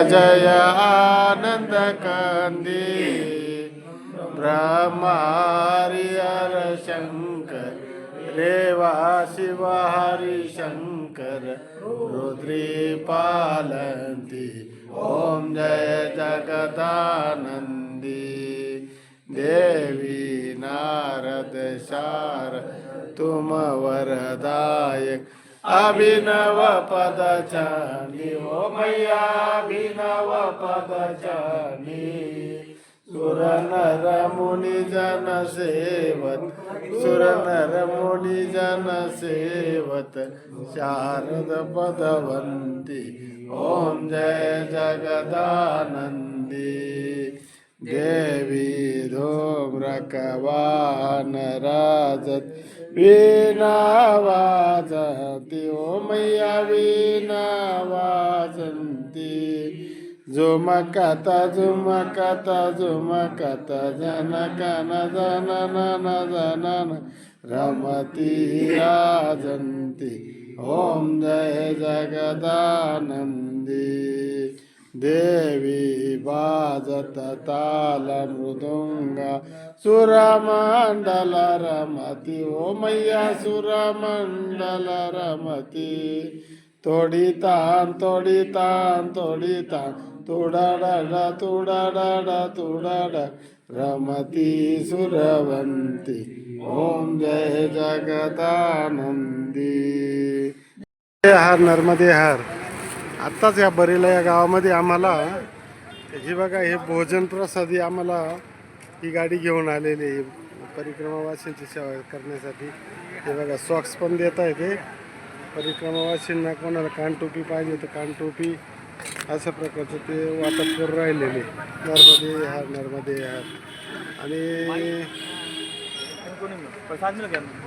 जय आनंद कंदी ब्रह्मा हरि शंकर रेवा शिव हरि शंकर रुद्री पालंती ओम जय जगदानंदी देवी नारद शार तुम वरदायक। ಅಭಿನವ ಪದ ಚಿ ಓಮಯ್ಯ ಅಭಿನವ ಪದ ಚಿ ಸುರನರ ಮುನಿ ಜನ ಸೇವತ್ ಸುರನರ ಮುನಿ ಜನ ಸೇವತ್ ಶಾರದ ಪದವಂತಿ ಓಂ ಜಯ ಜಗದಾನಂದಿ ದೇವಿ ಧೋ ಮೃಕವಾನರಾಜತ್ वीणा वाजती ओ मैया वीणा वाजंती झुमकत झुमकत झुमकत जन कन जन नन जनन रमती राजंती ओम जय जगदानंदी देवी बाजत ताल मृदुंगा सुरमंडल रमती ओ मैया सुरमंडल रमती. तोडी तान तोडी तान तोडी तुडड तुडाडा तुडाडा रमती ओम जय जगदानंदी. हर नर्मदे हर. आत्ताच या बरेला या गावामध्ये आम्हाला हे बघा हे भोजन प्रसादी आम्हाला ही गाडी घेऊन आलेली आहे. परिक्रमावासींची सेवा करण्यासाठी. हे बघा सॉक्स पण देत आहे ते परिक्रमावासींना कोणाला कानटोपी पाहिजे तर कानटोपी अशा प्रकारचं ते वाटप करून राहिलेले. नर्मदे हार नर्मदे हार. आणि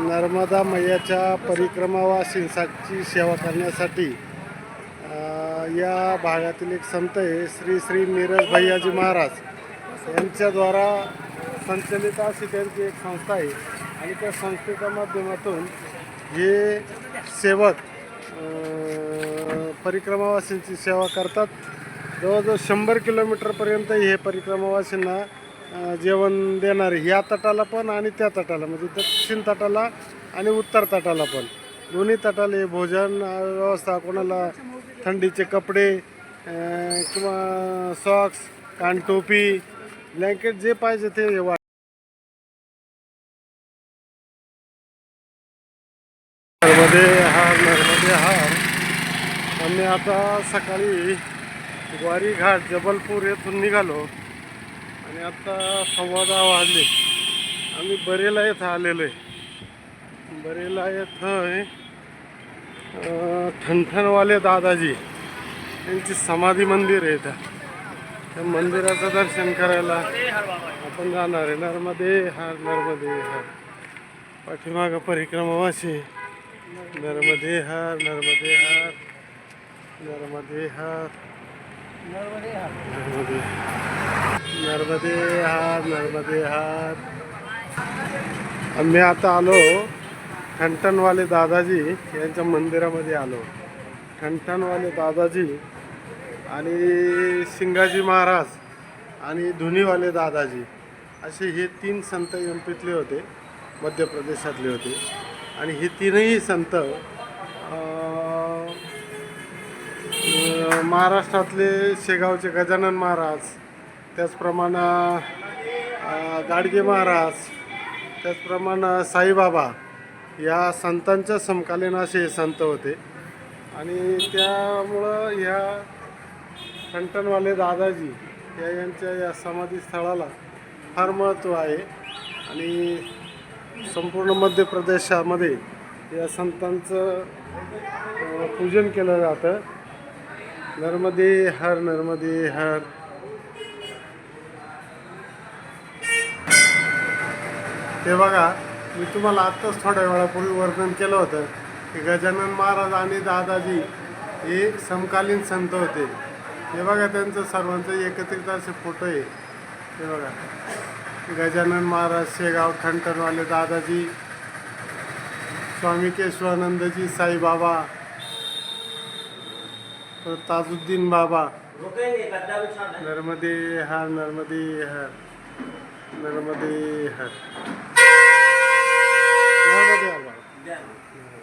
नर्मदा मैयाच्या परिक्रमावासींसाठी सेवा करण्यासाठी या भागातील एक संत आहे श्री श्री नीरज भैयाजी महाराज. यांच्याद्वारा संचलित अशी त्यांची एक संस्था आहे. आणि त्या संस्थेच्या माध्यमातून हे सेवक परिक्रमावासींची सेवा करतात. जवळजवळ शंभर किलोमीटरपर्यंत हे परिक्रमावासींना जेवण देणारे ह्या तटाला पण आणि त्या तटाला म्हणजे दक्षिण तटाला आणि उत्तर तटाला पण. दोन्ही तटाले भोजन व्यवस्था कोणाला थंडीचे कपडे किंवा सॉक्स कानटोपी ब्लँकेट जे पाहिजे ते वाट नर्मदे हार नर्मदे हार आम्ही आता सकाळी ग्वारी घाट जबलपूर येथून निघालो. आणि आता सव्वा दहा वाजले. आम्ही बरेला येथे आलेलो आहे. बरेला येथं अं, ठणठणवाले दादाजी. यांची समाधी मंदिर आहे इथं. त्या मंदिराचं दर्शन करायला आपण जाणार आहे. नर्मदे हार नर्मदे हार. पाठीमागं परिक्रमावासी. नर्मदे हार नर्मदे हार. नर्मदे हार. नर्मदे नर्मदे हार नर्मदे हार. आम्ही आता आलो ठणठणवाले दादाजी यांच्या मंदिरामध्ये आलो. ठणठणवाले दादाजी आणि सिंगाजी महाराज आणि धुनीवाले दादाजी असे हे तीन संत एम पीतले होते मध्य प्रदेशातले होते. आणि हे तीनही संत महाराष्ट्रातले शेगावचे गजानन महाराज त्याचप्रमाणे गाडगे महाराज त्याचप्रमाणे साईबाबा या संतांच्या समकालीन असे संत होते. आणि त्यामुळं ह्या कंटनवाले दादाजी या यांच्या या समाधी स्थळाला फार महत्त्व आहे. आणि संपूर्ण मध्य प्रदेशामध्ये या संतांचं पूजन केलं जातं. नर्मदे हर नर्मदे हर. ते बघा मी तुम्हाला आत्ताच थोड्या वेळापूर्वी वर्णन केलं होतं की गजानन महाराज आणि दादाजी हे समकालीन संत होते. हे बघा त्यांचं सर्वांचं एकत्रित असे फोटो आहे. हे बघा. गजानन महाराज शेगाव ठणठणवाले दादाजी स्वामी केशवानंदजी साईबाबा ताजुद्दीन बाबा नर्मदे हर नर्मदे हर नर्मदे हर. हर